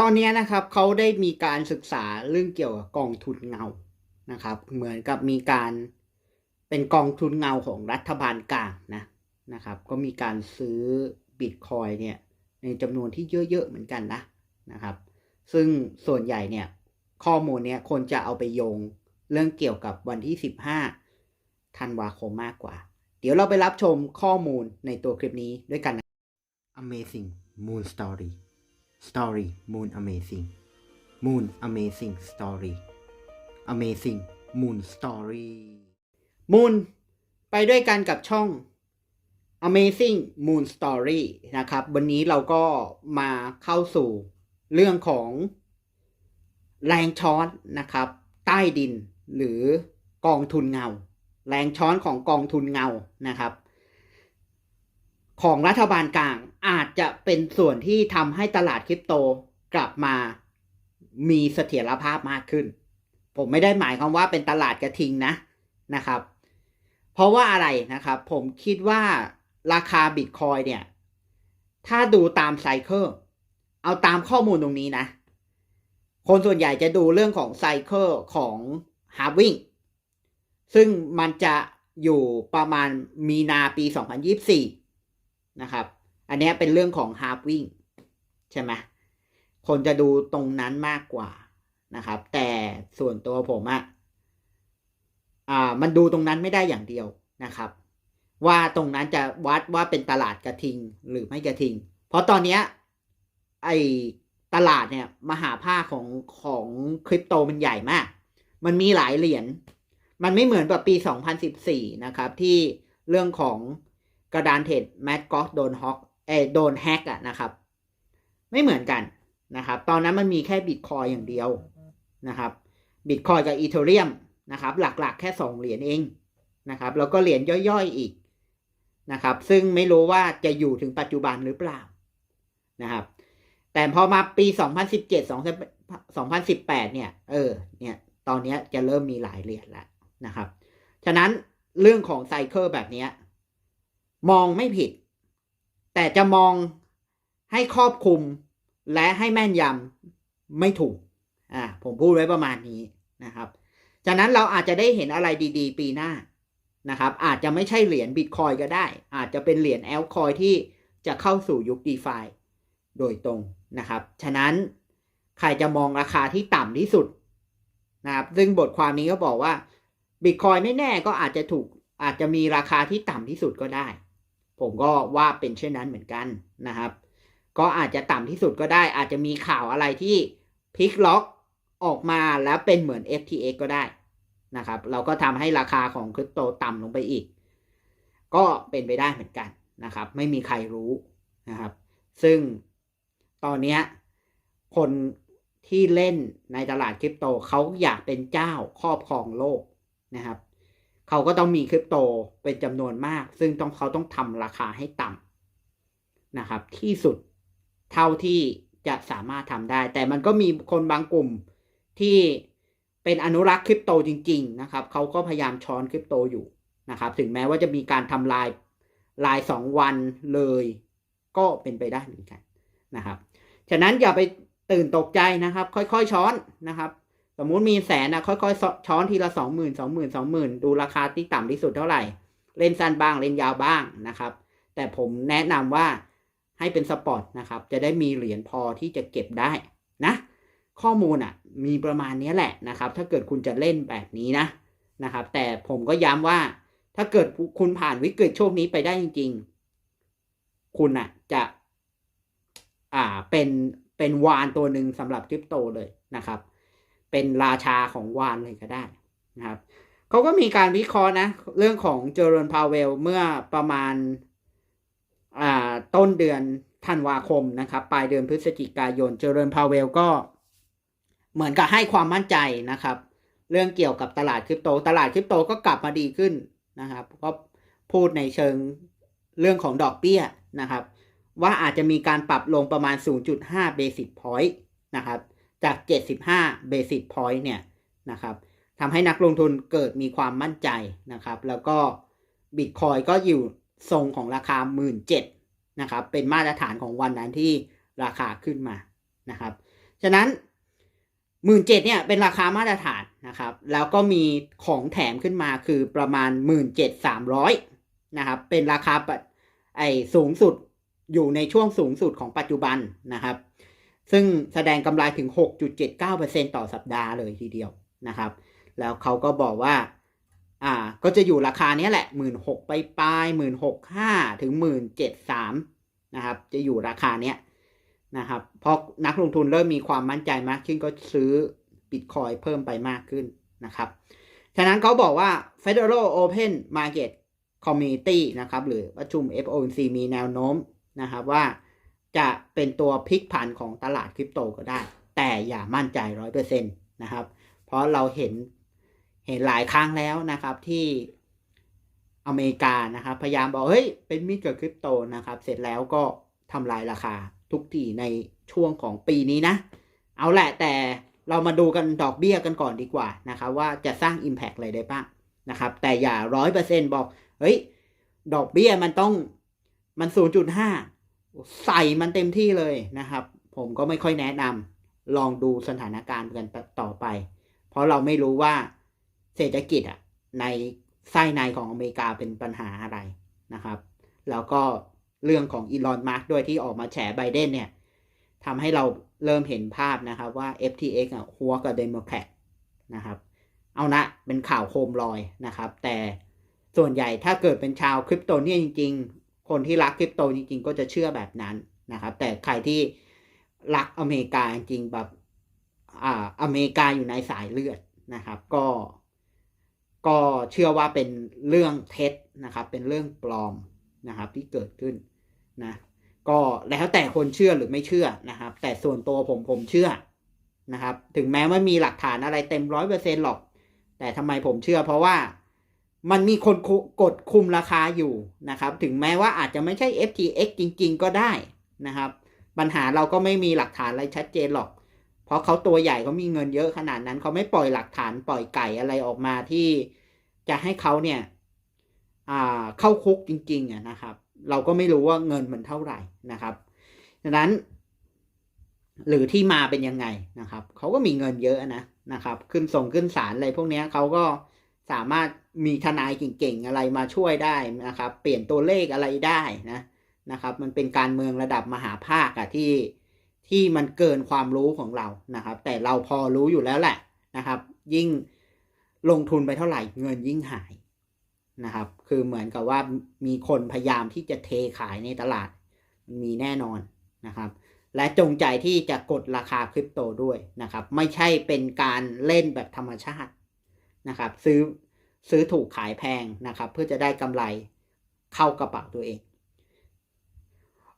ตอนนี้นะครับเขาได้มีการศึกษาเรื่องเกี่ยวกับกองทุนเงานะครับ เหมือนกับมีการเป็นกองทุนเงาของรัฐบาลกลางนะนะครับ ก็มีการซื้อบิตคอยเนี่ยในจำนวนที่เยอะๆเหมือนกันนะนะครับ ซึ่งส่วนใหญ่เนี่ยข้อมูลเนี่ยคนจะเอาไปโยงเรื่องเกี่ยวกับวันที่ 15ธันวาคมมากกว่า เดี๋ยวเราไปรับชมข้อมูลในตัวคลิปนี้ด้วยกันนะ Amazing Moon Story Story Moon Amazing Moon Amazing Story Amazing Moon Story Moon ไปด้วยกันกับช่อง Amazing Moon Story นะครับ วันนี้เราก็มาเข้าสู่เรื่องของแรงช้อนนะครับ ใต้ดินหรือกองทุนเงา แรงช้อนของกองทุนเงานะครับ ของรัฐบาลกลางอาจจะเป็นส่วนที่ทำให้ตลาดคริปโตกลับมามีเสถียรภาพมากขึ้น ผมไม่ได้หมายความว่าเป็นตลาดกระทิงนะนะครับ เพราะว่าอะไรนะครับ ผมคิดว่าราคาบิตคอยเนี่ย ถ้าดูตามไซเคิลเอาตามข้อมูลตรงนี้นะ คนส่วนใหญ่จะดูเรื่องของไซเคิลของฮาร์วิ่งซึ่งมันจะอยู่ประมาณมีนาปี 2024 นะครับ อันนี้เป็นเรื่องของฮาร์วิ่งใช่ไหมคนจะดูตรงนั้นมากกว่านะครับ แต่ส่วนตัวผมอะอ่ามันดูตรงนั้นไม่ได้อย่างเดียวนะครับ ว่าตรงนั้นจะวัดว่าเป็นตลาดกระทิงหรือไม่กระทิง เพราะตอนนี้ไอตลาดเนี่ยมหาภาคของของคริปโตมันใหญ่มาก มันมีหลายเหรียญ มันไม่เหมือนแบบปี 2014 นะครับ ที่เรื่องของ กระดานเทรดแมดก็โดนฮอกเออโดนแฮกอะนะครับ ไม่เหมือนกันนะครับ ตอนนั้นมันมีแค่บิตคอยอย่างเดียวนะครับบิตคอยกับอีเทเรียมนะครับ หลักๆ แค่ 2 เหรียญเองนะครับ แล้วก็เหรียญย่อยๆอีกนะครับ ซึ่งไม่รู้ว่าจะอยู่ถึงปัจจุบันหรือเปล่านะครับ แต่พอมาปี 2017 2018 เนี่ย เออ เนี่ย ตอนนี้จะเริ่มมีหลายเหรียญแล้วนะครับ ฉะนั้นเรื่องของไซเคิลแบบนี้ มองไม่ผิด แต่จะมองให้ครอบคลุมและให้แม่นยำไม่ถูกอ่าผมพูดไว้ประมาณนี้นะครับฉะนั้นเราอาจจะได้เห็นอะไรดีๆ ปีหน้านะครับ อาจจะไม่ใช่เหรียญบิตคอยก็ได้ อาจจะเป็นเหรียญแอลคอยที่จะเข้าสู่ยุค d e f าโดยตรงนะครับ ฉะนั้นใครจะมองราคาที่ต่ำที่สุดนะครับซึ่งบทความนี้ก็บอกว่าบิตคอยไม่แน่ก็อาจจะถูกอาจจะมีราคาที่ต่ำที่สุดก็ได้ ผมก็ว่าเป็นเช่นนั้นเหมือนกันนะครับ ก็อาจจะต่ำที่สุดก็ได้ อาจจะมีข่าวอะไรที่พลิกล็อกออกมาแล้วเป็นเหมือน FTX ก็ได้นะครับ เราก็ทำให้ราคาของคริปโตต่ำลงไปอีก ก็เป็นไปได้เหมือนกันนะครับ ไม่มีใครรู้นะครับ ซึ่งตอนนี้คนที่เล่นในตลาดคริปโตเขาอยากเป็นเจ้าครอบครองโลกนะครับ เขาก็ต้องมีคริปโตเป็นจำนวนมาก ซึ่งต้องเขาต้องทำราคาให้ต่ำนะครับ ที่สุดเท่าที่จะสามารถทำได้ แต่มันก็มีคนบางกลุ่มที่เป็นอนุรักษ์คริปโตจริง ๆ นะครับ เขาก็พยายามช้อนคริปโตอยู่นะครับ ถึงแม้ว่าจะมีการทำลายลายสองวันเลย ก็เป็นไปได้เหมือนกันนะครับ ฉะนั้นอย่าไปตื่นตกใจนะครับ ค่อยๆช้อนนะครับ สมมุติมีแสนนะค่อยๆ ช้อนทีละสองหมื่นสองหมื่นสองหมื่นดูราคาที่ต่ำที่สุดเท่าไหร่ เล่นสั้นบ้างเล่นยาวบ้างนะครับ แต่ผมแนะนำว่าให้เป็นสปอร์ตนะครับ จะได้มีเหรียญพอที่จะเก็บได้นะ ข้อมูลอะ มีประมาณนี้แหละนะครับ ถ้าเกิดคุณจะเล่นแบบนี้นะนะครับ แต่ผมก็ย้ำว่า ถ้าเกิดคุณผ่านวิกฤตโชคนี้ไปได้จริง ๆ คุณอะจะ อ่าเป็นเป็นวานตัวหนึ่งสำหรับคริปโตเลยนะครับ เป็นราชาของวานเลยก็ได้นะครับเขาก็มีการวิเคราะห์นะ เรื่องของเจอร์นพาวเวลเมื่อประมาณาต้นเดือนธันวาคมนะครับ ปลายเดือนพฤศจิกายนเจอร์นพาวเวลก็เหมือนกับให้ความมั่นใจนะครับ เรื่องเกี่ยวกับตลาดคริปโต ตลาดคริปโตก็กลับมาดีขึ้นนะครับ ก็พูดในเชิงเรื่องของดอกเบี้ยนะครับ ว่าอาจจะมีการปรับลงประมาณ 0.5 basic point นะครับ จาก 75 basic point เนี่ยนะครับทำให้นักลงทุนเกิดมีความมั่นใจนะครับ แล้วก็บิตคอยก็อยู่ทรงของราคา 17,000นะครับ เป็นมาตรฐานของวันนั้นที่ราคาขึ้นมานะครับ ฉะนั้นหมื่นเจ็ดเนี่ยเป็นราคามาตรฐานนะครับ แล้วก็มีของแถมขึ้นมาคือประมาณหมื่นเจ็ดสามร้อยนะครับ เป็นราคาปะไอสูงสุดอยู่ในช่วงสูงสุดของปัจจุบันนะครับ ซึ่งแสดงกำไรถึง 6.79%ต่อสัปดาห์เลยทีเดียวนะครับ แล้วเขาก็บอกว่าอ่าก็จะอยู่ราคานี้แหละหมื่นหกไปปลายหมื่นหกห้าถึงหมื่นเจ็ดสามนะครับ จะอยู่ราคาเนี้ยนะครับเพราะนักลงทุนเริ่มมีความมั่นใจมากขึ้นก็ซื้อบิตคอยเพิ่มไปมากขึ้นนะครับฉะนั้นเขาบอกว่า Federal Open Market Committee นะครับ หรือประชุม FOMC มีแนวโน้มนะครับว่า จะเป็นตัวพลิกผันของตลาดคริปโตก็ได้ แต่อย่ามั่นใจร้อยเปอร์เซ็นต์นะครับ เพราะเราเห็นเห็นหลายครั้งแล้วนะครับที่อเมริกานะครับพยายามบอกเฮ้ยเป็นมิตรกับคริปโตนะครับเสร็จแล้วก็ทำลายราคาทุกทีในช่วงของปีนี้นะ เอาแหละแต่เรามาดูกันดอกเบี้ยกันก่อนดีกว่านะครับว่าจะสร้าง Impact อะไรได้บ้างนะครับ แต่อย่าร้อยเปอร์เซ็นบอกเฮ้ยดอกเบี้ยมันต้องมันศูนย์จุดห้า ใส่มันเต็มที่เลยนะครับ ผมก็ไม่ค่อยแนะนำลองดูสถานการณ์กันต่อไป เพราะเราไม่รู้ว่าเศรษฐกิจอะในไส้ในของอเมริกาเป็นปัญหาอะไรนะครับ แล้วก็เรื่องของอีลอนมาร์กด้วยที่ออกมาแฉไบเดนเนี่ยทำให้เราเริ่มเห็นภาพนะครับว่า FTX อะหัวกับเดโมแครตนะครับเอานะเป็นข่าวโคมลอยนะครับ แต่ส่วนใหญ่ถ้าเกิดเป็นชาวคริปโตเนี่ยจริง คนที่รักคริปโตจริงๆ ก็จะเชื่อแบบนั้นนะครับ แต่ใครที่รักอเมริกาจริงแบบอ่าอเมริกาอยู่ในสายเลือดนะครับ ก็ ก็เชื่อว่าเป็นเรื่องเท็จนะครับ เป็นเรื่องปลอมนะครับ ที่เกิดขึ้นนะ ก็แล้วแต่คนเชื่อหรือไม่เชื่อนะครับ แต่ส่วนตัวผมผมเชื่อนะครับ ถึงแม้ว่ามีหลักฐานอะไรเต็มร้อยเปอร์เซ็นหรอก แต่ทำไมผมเชื่อเพราะว่า มันมีคนกดคุมราคาอยู่นะครับ ถึงแม้ว่าอาจจะไม่ใช่ FTX จริง ๆ ก็ได้นะครับ ปัญหาเราก็ไม่มีหลักฐานอะไรชัดเจนหรอก เพราะเขาตัวใหญ่เขามีเงินเยอะขนาดนั้นเขาไม่ปล่อยหลักฐานปล่อยไก่อะไรออกมาที่จะให้เขาเนี่ยเข้าคุกจริงๆนะครับ เราก็ไม่รู้ว่าเงินมันเท่าไหร่นะครับดังนั้น หรือที่มาเป็นยังไงนะครับเขาก็มีเงินเยอะนะนะครับ ขึ้นส่งขึ้นศาลอะไรพวกนี้เขาก็สามารถ มีทนายเก่งๆอะไรมาช่วยได้นะครับ เปลี่ยนตัวเลขอะไรได้นะนะครับ มันเป็นการเมืองระดับมหาภาคอะที่ที่มันเกินความรู้ของเรานะครับ แต่เราพอรู้อยู่แล้วแหละนะครับ ยิ่งลงทุนไปเท่าไหร่เงินยิ่งหายนะครับ คือเหมือนกับว่ามีคนพยายามที่จะเทขายในตลาดมีแน่นอนนะครับ และจงใจที่จะกดราคาคริปโตด้วยนะครับ ไม่ใช่เป็นการเล่นแบบธรรมชาตินะครับ ซื้อ ซื้อถูกขายแพงนะครับ เพื่อจะได้กำไรเข้ากระเป๋าตัวเอง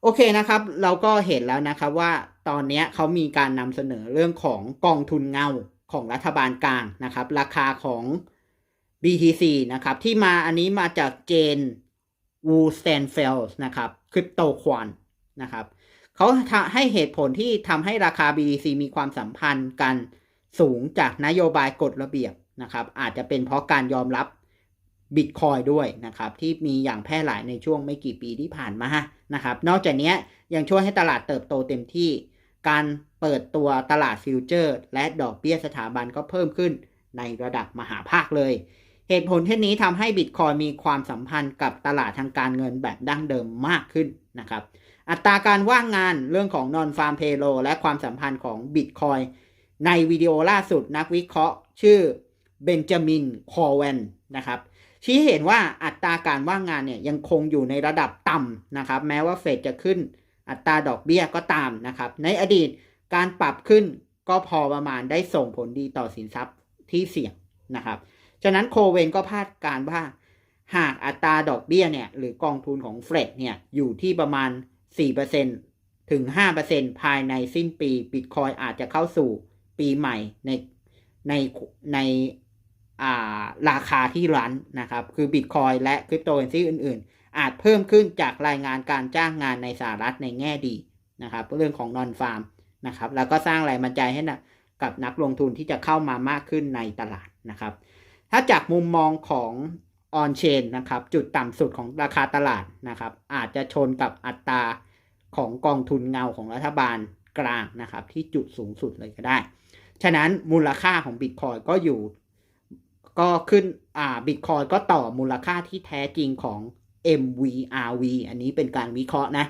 โอเคนะครับ เราก็เห็นแล้วนะครับว่าตอนนี้เขามีการนำเสนอเรื่องของกองทุนเงาของรัฐบาลกลางนะครับ ราคาของ BTC นะครับ ที่มาอันนี้มาจากเจนวูสเตนเฟลส์นะครับคริปโตควอนนะครับเขาให้เหตุผลที่ทำให้ราคา BTC มีความสัมพันธ์กันสูงจากนโยบายกฎระเบียบ นะครับอาจจะเป็นเพราะการยอมรับบิตคอยด้วยนะครับที่มีอย่างแพร่หลายในช่วงไม่กี่ปีที่ผ่านมานะครับนอกจากนี้ยังช่วยให้ตลาดเติบโตเต็มที่ การเปิดตัวตลาดฟิวเจอร์ และดอกเบี้ยสถาบันก็เพิ่มขึ้นในระดับมหาภาคเลย เหตุผลเช่นนี้ทำให้บิตคอยมีความสัมพันธ์กับตลาดทางการเงินแบบดั้งเดิมมากขึ้นนะครับอัตราการว่างงานเรื่องของ non farm payroll และความสัมพันธ์ของบิตคอยในวิดีโอล่าสุดนักวิเคราะห์ ชื่อ เบนจามิน คอเวนนะครับชี้เห็นว่าอัตราการว่างงานเนี่ยยังคงอยู่ในระดับต่ำนะครับ แม้ว่าเฟดจะขึ้นอัตราดอกเบี้ยก็ตามนะครับ ในอดีตการปรับขึ้นก็พอประมาณได้ส่งผลดีต่อสินทรัพย์ที่เสี่ยงนะครับ ฉะนั้นโคเวนก็พาดการว่า หากอัตราดอกเบี้ยเนี่ยหรือกองทุนของเฟดเนี่ยอยู่ที่ประมาณ 4%ถึง 5%ภายในสิ้นปีบิตคอยอาจจะเข้าสู่ปีใหม่ในในใน ราคาที่รันนะครับ คือบิตคอยและคริปโตเคอเรนซีอื่น ๆ อาจเพิ่มขึ้นจากรายงานการจ้างงานในสหรัฐในแง่ดีนะครับ เรื่องของนอนฟาร์มนะครับแล้วก็สร้างแรงบันดาลใจให้นะกับนักลงทุนที่จะเข้ามามากขึ้นในตลาดนะครับ ถ้าจากมุมมองของออนเชนนะครับ จุดต่ำสุดของราคาตลาดนะครับ อาจจะชนกับอัตราของกองทุนเงาของรัฐบาลกลางนะครับ ที่จุดสูงสุดเลยก็ได้ ฉะนั้นมูลค่าของบิตคอยก็อยู่ ก็ขึ้นอ่าบิตคอยก็ต่อมูลค่าที่แท้จริงของ MVRV อันนี้เป็นการวิเคราะห์นะ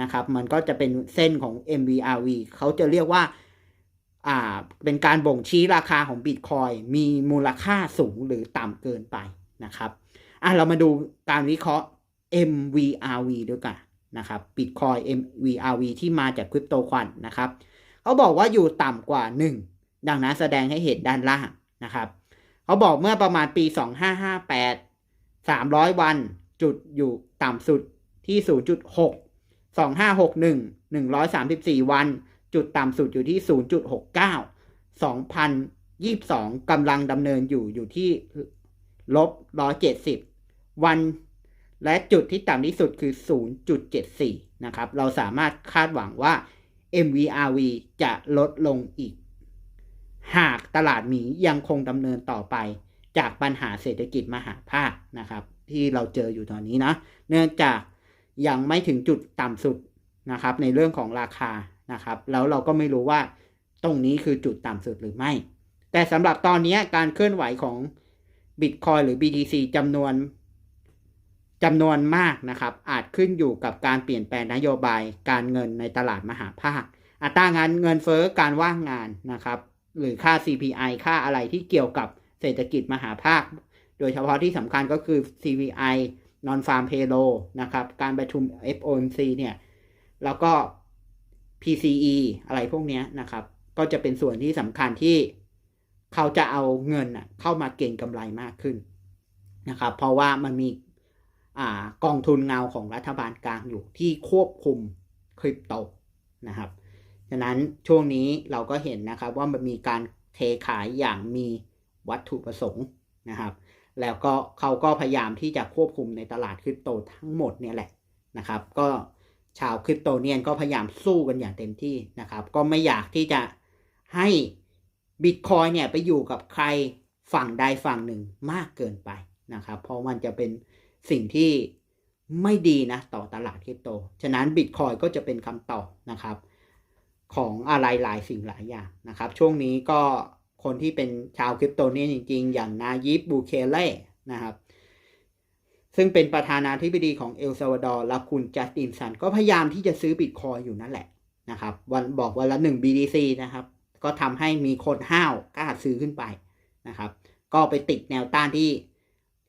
นะครับ มันก็จะเป็นเส้นของ MVRV เขาจะเรียกว่าอ่าเป็นการบ่งชี้ราคาของบิตคอยมีมูลค่าสูงหรือต่ำเกินไปนะครับอะเรามาดูการวิเคราะห์ MVRV ด้วยกันนะครับ Bitcoin MVRV ที่มาจากคริปโตควันนะครับ เขาบอกว่าอยู่ต่ำกว่า 1 ดังนั้นแสดงให้เห็นด้านล่างนะครับ เขาบอกเมื่อประมาณปี 2558 300 วันจุดอยู่ต่ำสุดที่ 0.6 2561 134 วัน จุดต่ำสุดอยู่ที่ 0.69 2022กำลังดำเนินอยู่อยู่ที่ลบ 170 วัน และจุดที่ต่ำที่สุดคือ 0.74 นะครับ เราสามารถคาดหวังว่า MVRV จะลดลงอีก หากตลาดหมียังคงดำเนินต่อไป จากปัญหาเศรษฐกิจมหาภาคนะครับ ที่เราเจออยู่ตอนนี้นะ เนื่องจากยังไม่ถึงจุดต่ำสุดนะครับ ในเรื่องของราคานะครับ แล้วเราก็ไม่รู้ว่าตรงนี้คือจุดต่ำสุดหรือไม่ แต่สำหรับตอนนี้การเคลื่อนไหวของ Bitcoin หรือ BTC จำนวนจำนวนมากนะครับ อาจขึ้นอยู่กับการเปลี่ยนแปลงนโยบายการเงินในตลาดมหาภาค อัตรางานเงินเฟ้อการว่างงานนะครับ หรือค่า CPI ค่าอะไรที่เกี่ยวกับเศรษฐกิจมหาภาค โดยเฉพาะที่สำคัญก็คือ CPI non farm payroll นะครับ การประชุม FOMC เนี่ย แล้วก็ PCE อะไรพวกนี้นะครับ ก็จะเป็นส่วนที่สำคัญที่เขาจะเอาเงินเข้ามาเก็งกำไรมากขึ้นนะครับ เพราะว่ามันมีอกองทุนเงาของรัฐบาลกลางอยู่ที่ควบคุมคริปโตนะครับ ฉะนั้นช่วงนี้เราก็เห็นนะครับว่ามันมีการเทขายอย่างมีวัตถุประสงค์นะครับ แล้วก็เขาก็พยายามที่จะควบคุมในตลาดคริปโตทั้งหมดเนี่ยแหละนะครับ ก็ชาวคริปโตเนียนก็พยายามสู้กันอย่างเต็มที่นะครับ ก็ไม่อยากที่จะให้บิตคอยเนี่ยไปอยู่กับใครฝั่งใดฝั่งหนึ่งมากเกินไปนะครับ เพราะมันจะเป็นสิ่งที่ไม่ดีนะต่อตลาดคริปโต ฉะนั้นบิตคอยก็จะเป็นคำตอบนะครับ ของอะไรหลายสิ่งหลายอย่างนะครับ ช่วงนี้ก็คนที่เป็นชาวคริปโตนี่จริง ๆ อย่างนายิบบูเคเล่นะครับ ซึ่งเป็นประธานาธิบดีของเอลซาวาดอร์และคุณจัสตินสัน ก็พยายามที่จะซื้อบิตคอยอยู่นั่นแหละนะครับ วันบอกวันละหนึ่ง BTC นะครับ ก็ทำให้มีคนห้าวกล้าซื้อขึ้นไปนะครับ ก็ไปติดแนวต้านที่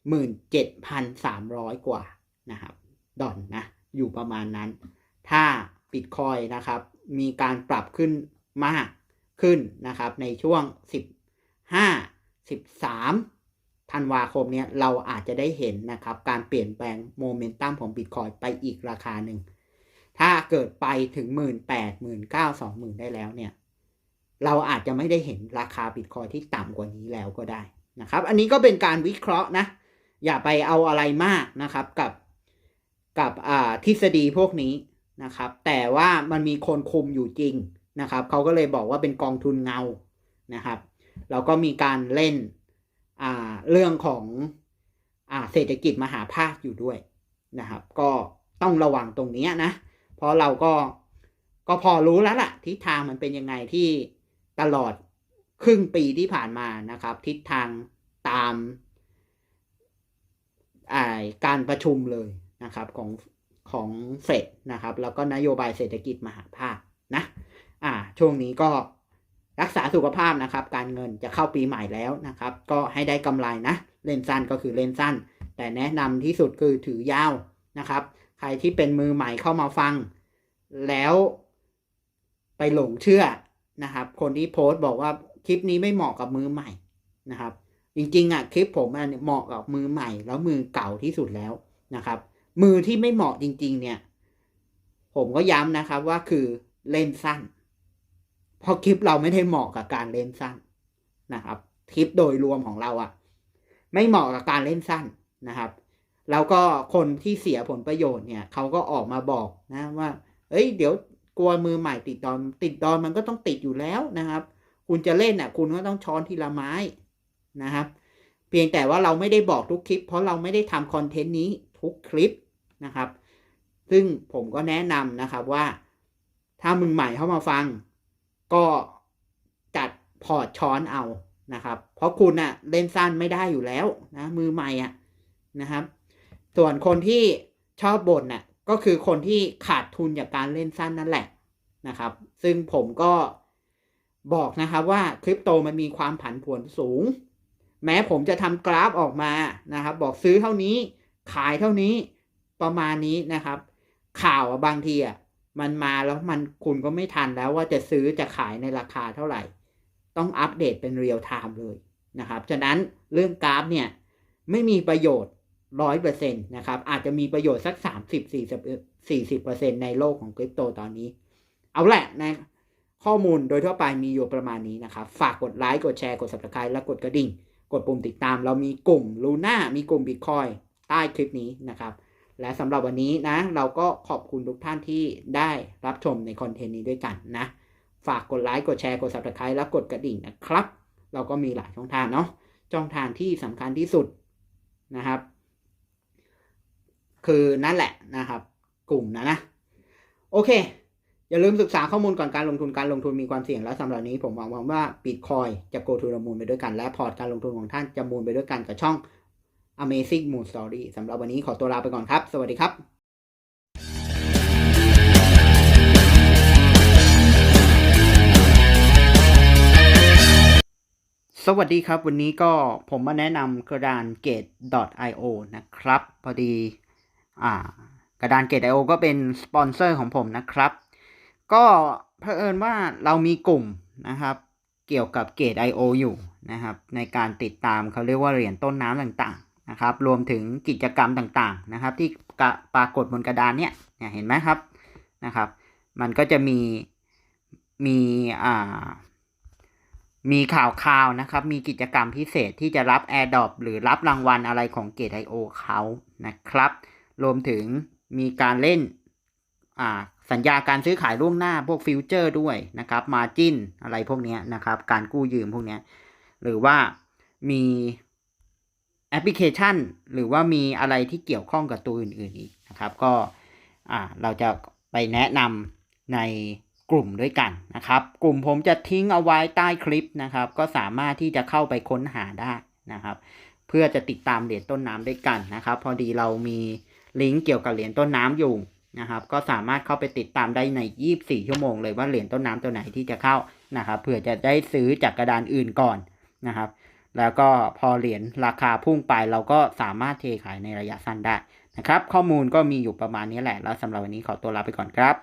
หมื่นเจ็ดพันสามร้อยกว่านะครับ ดอลนะ อยู่ประมาณนั้น ถ้าบิตคอยนะครับ มีการปรับขึ้นมากขึ้นนะครับ ในช่วงสิบห้าสิบสามธันวาคมเนี้ยเราอาจจะได้เห็นนะครับ การเปลี่ยนแปลงโมเมนตัมของบิตคอยไปอีกราคาหนึ่ง ถ้าเกิดไปถึงหมื่นแปดหมื่นเก้าสองหมื่นได้แล้วเนี่ย เราอาจจะไม่ได้เห็นราคาบิตคอยที่ต่ำกว่านี้แล้วก็ได้นะครับ อันนี้ก็เป็นการวิเคราะห์นะ อย่าไปเอาอะไรมากนะครับกับกับทฤษฎีพวกนี้ นะครับ แต่ว่ามันมีคนคุมอยู่จริงนะครับเขาก็เลยบอกว่าเป็นกองทุนเงานะครับแล้วก็มีการเล่นเรื่องของอเศรษฐกิจมหาภาคอยู่ด้วยนะครับ ก็ต้องระวังตรงนี้นะ เพราะเราก็ก็พอรู้แล้วล่ะ ทิศทางมันเป็นยังไงที่ตลอดครึ่งปีที่ผ่านมานะครับ ทิศทางตามการประชุมเลยนะครับของ ของเฟดนะครับ แล้วก็นโยบายเศรษฐกิจมหาภาคนะอ่าช่วงนี้ก็รักษาสุขภาพนะครับ การเงินจะเข้าปีใหม่แล้วนะครับ ก็ให้ได้กำไรนะ เล่นสั้นก็คือเล่นสั้น แต่แนะนำที่สุดคือถือยาวนะครับ ใครที่เป็นมือใหม่เข้ามาฟัง แล้วไปหลงเชื่อนะครับ คนที่โพสต์บอกว่าคลิปนี้ไม่เหมาะกับมือใหม่นะครับ จริงๆอะคลิปผมอันเหมาะกับมือใหม่แล้วมือเก่าที่สุดแล้วนะครับ มือที่ไม่เหมาะจริง ๆ เนี่ย ผมก็ย้ำนะครับว่าคือเล่นสั้น เพราะคลิปเราไม่ได้เหมาะกับการเล่นสั้นนะครับคลิปโดยรวมของเราอะ่ะไม่เหมาะกับการเล่นสั้นนะครับ แล้วก็คนที่เสียผลประโยชน์เนี่ยเขาก็ออกมาบอกนะว่า เอ้ย เดี๋ยวกลัวมือใหม่ติดดอนติดดอนมันก็ต้องติดอยู่แล้วนะครับ คุณจะเล่นอะ คุณก็ต้องช้อนทีละไม้นะครับ เพียงแต่ว่าเราไม่ได้บอกทุกคลิป เพราะเราไม่ได้ทำคอนเทนต์นี้ทุกคลิป นะครับ ซึ่งผมก็แนะนำนะครับว่า ถ้ามึงใหม่เข้ามาฟัง ก็จัดพอร์ตช้อนเอานะครับ เพราะคุณอะเล่นสั้นไม่ได้อยู่แล้วนะมือใหม่อะนะครับ ส่วนคนที่ชอบบ่นน่ะก็คือคนที่ขาดทุนจากการเล่นสั้นนั่นแหละนะครับ ซึ่งผมก็บอกนะครับว่าคริปโตมันมีความผันผวนสูง แม้ผมจะทำกราฟออกมานะครับ บอกซื้อเท่านี้ขายเท่านี้ ประมาณนี้นะครับ ข่าวบางทีอะมันมาแล้วมันคุณก็ไม่ทันแล้วว่าจะซื้อจะขายในราคาเท่าไหร่ ต้องอัปเดตเป็นเรียลไทม์เลยนะครับ ฉะนั้นเรื่องกราฟเนี่ยไม่มีประโยชน์ร้อยเปอร์เซ็นต์นะครับ อาจจะมีประโยชน์สักสามสิบสี่สิบสี่สิบเปอร์เซ็นต์ในโลกของคริปโตตอนนี้ เอาแหละนะข้อมูลโดยทั่วไปมีอยู่ประมาณนี้นะครับ ฝากกดไลค์กดแชร์กด subscribe และกดกระดิ่ง กดปุ่มติดตาม เรามีกลุ่มลูน่ามีกลุ่ม Bitcoin ใต้คลิปนี้นะครับ และสำหรับวันนี้นะ เราก็ขอบคุณทุกท่านที่ได้รับชมในคอนเทนต์นี้ด้วยกันนะ ฝากกดไลค์กดแชร์กด subscribe และกดกระดิ่งนะครับ เราก็มีหลายช่องทางเนาะช่องทางที่สำคัญที่สุดนะครับ คือนั่นแหละนะครับ กลุ่มนะนะ โอเค อย่าลืมศึกษาข้อมูลก่อนการลงทุนการลงทุนมีความเสี่ยงและสำหรับนี้ผมหวังว่าบิตคอยจะ go to the moon ไปด้วยกัน และพอร์ตการลงทุนของท่านจะมูนไปด้วยกันกับช่อง Amazing Moon Story สำหรับวันนี้ขอตัวลาไปก่อนครับ สวัสดีครับสวัสดีครับวันนี้ก็ผมมาแนะนำกระดาน Gate.io นะครับ พอดีอ่ากระดาน Gate.io ก็เป็นสปอนเซอร์ของผมนะครับ ก็เผอิญว่าเรามีกลุ่มนะครับ เกี่ยวกับ Gate.io อยู่นะครับ ในการติดตามเขาเรียกว่าเหรียญต้นน้ำต่าง นะครับ รวมถึงกิจกรรมต่างๆนะครับ ที่ปรากฏบนกระดานเนี่ยเนี่ยเห็นไหมครับนะครับ มันก็จะมีมีอ่ามีข่าวข่าวนะครับ มีกิจกรรมพิเศษที่จะรับ AirDrop หรือรับรางวัลอะไรของ Gate.io เขานะครับ รวมถึงมีการเล่นอ่าสัญญาการซื้อขายล่วงหน้าพวกฟิวเจอร์ด้วยนะครับมาจินอะไรพวกนี้นะครับ การกู้ยืมพวกนี้หรือว่ามี แอปพลิเคชัน หรือว่ามีอะไรที่เกี่ยวข้องกับตัวอื่นๆอีกนะครับ ก็เราจะไปแนะนำในกลุ่มด้วยกันนะครับ กลุ่มผมจะทิ้งเอาไว้ใต้คลิปนะครับ ก็สามารถที่จะเข้าไปค้นหาได้นะครับ เพื่อจะติดตามเหรียญต้นน้ำด้วยกันนะครับ พอดีเรามีลิงก์เกี่ยวกับเหรียญต้นน้ำอยู่นะครับ ก็สามารถเข้าไปติดตามได้ใน 24 ชั่วโมงเลยว่าเหรียญต้นน้ำตัวไหนที่จะเข้านะครับเผื่อจะได้ซื้อจากกระดานอื่นก่อนนะครับ แล้วก็พอเหรียญราคาพุ่งไปเราก็สามารถเทขายในระยะสั้นได้นะครับ ข้อมูลก็มีอยู่ประมาณนี้แหละ แล้วสำหรับวันนี้ขอตัวลาไปก่อนครับ